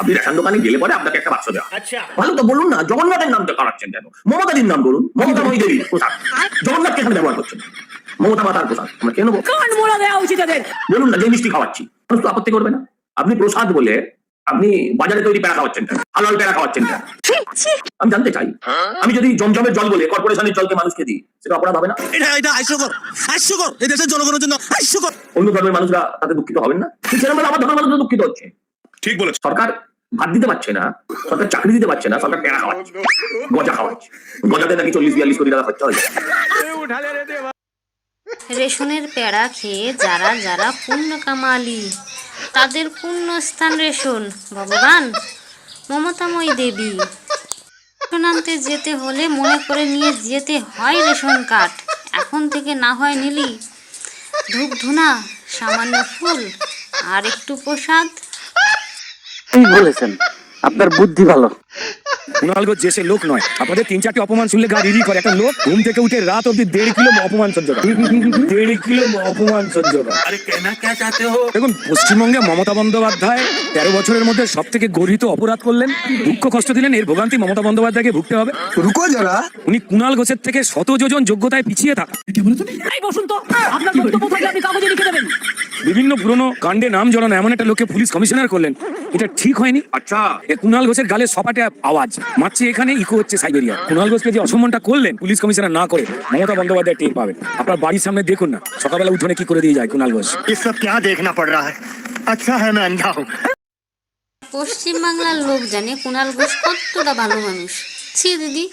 আপনি রেশন দোকানে গেলে পরে আপনাকে একটা বাক্স দেওয়া ভালো তো বলুন না জগন্নাথের নাম করাচ্ছেন কেন? মমতাদির নাম বলুন মমতা মই দেবী প্রসাদ জগন্নাথকে এখানে ব্যবহার করছেন। মমতা মাতার প্রসাদ আমরা কেন দেওয়া উচিত বলুন না যে মিষ্টি খাওয়াচ্ছি মানুষ তো আপত্তি করবে না। আপনি প্রসাদ বলে আপনি বাজারে তৈরি প্যারা খাওয়াচ্ছেন কেন? হালাল প্যারা খাওয়াচ্ছেন কেন? আমি জানতে চাই আমি যদি জমজমের জল বলে কর্পোরেশনের জলকে মানুষকে দিই সেটা অপরাধ হবে না? এটা এটা হাস্যকর হাস্যকর এই দেশের জনগণের জন্য হাস্যকর অন্য ধর্মের মানুষরা তাতে দুঃখিত হবেন না? ঠিক সেরকম আমার ধর্মের মানুষরা দুঃখিত হচ্ছে। ঠিক বলেছ। সরকার ভাত দিতে পারছে না, সরকার চাকরি দিতে পারছে না, সরকার প্যারা খাওয়াচ্ছে, গজা খাওয়াচ্ছে। গজাতে নাকি চল্লিশ বিয়াল্লিশ কোটি টাকা খরচা হয়ে রেশনের প্যাড়া খেয়ে যারা যারা পুণ্য কামালি, তাদের পুণ্যস্থান রেশন, ভগবান। মমতাময়ী দেবী, রেশন আনতে যেতে হলে মনে করে নিয়ে যেতে হয় রেশন কার্ড। এখন থেকে না হয় নিলি ধূপ ধুনা সামান্য ফুল আর একটু প্রসাদ। ঠিক বলেছেন। আপনার বুদ্ধি ভালো। যে সে লোক নয়। আপনাদের তিন চারটি অপমান শুনলে গা রিরি করে। একটা লোক ঘুম থেকে উঠে রাত অব্দি দেড় কিলো অপমান সহ্য করে। দেড় কিলো অপমান সহ্য করে। দেখুন পশ্চিমবঙ্গে মমতা বন্দ্যোপাধ্যায় তেরো বছরের মধ্যে সব থেকে গর্হিত অপরাধ করলেন। দুঃখ কষ্ট দিলেন এর ভোগান্তি মমতা বন্দ্যোপাধ্যায়কে ভুগতে হবে। রুকো যারা। উনি কুণাল ঘোষের থেকে শত যোজন যোগ্যতায় পিছিয়ে থাকা। এই বসুন তো। আপনার বক্তব্য থাকলে আপনি কাগজে বিভিন্ন পুরনো কাণ্ডে নাম জড়ানো এমন একটা লোককে পুলিশ কমিশনার করলেন এটা ঠিক হয়নি আচ্ছা এ কুণাল ঘোষের গালে সপাটে আওয়াজ মারছে এখানে ইকো হচ্ছে সাইবেরিয়া কুণাল ঘোষকে যে অসম্মানটা করলেন পুলিশ কমিশনার না করে মমতা বন্দ্যোপাধ্যায় টের পাবেন আপনার বাড়ির সামনে দেখুন না সকালবেলা উঠোনে কি করে দিয়ে যায় কুণাল ঘোষ ये सब क्या देखना पड़ रहा है अच्छा है मैं अंधा हूँ পশ্চিমবাংলার লোক জানে কুণাল ঘোষ কতটা ভালো মানুষ ছি দিদি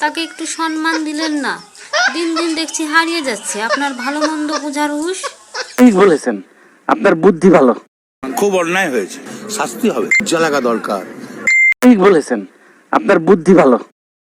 তাকে একটু সম্মান দিলেন না দিন দিন দেখছি হারিয়ে যাচ্ছে আপনার ভালো মন্দ বোঝার হুশ ঠিক বলেছেন আপনার বুদ্ধি ভালো। খুব অন্যায় হয়েছে। শাস্তি হবে। জ্বালাকা দরকার। ঠিক বলেছেন। আপনার বুদ্ধি ভালো।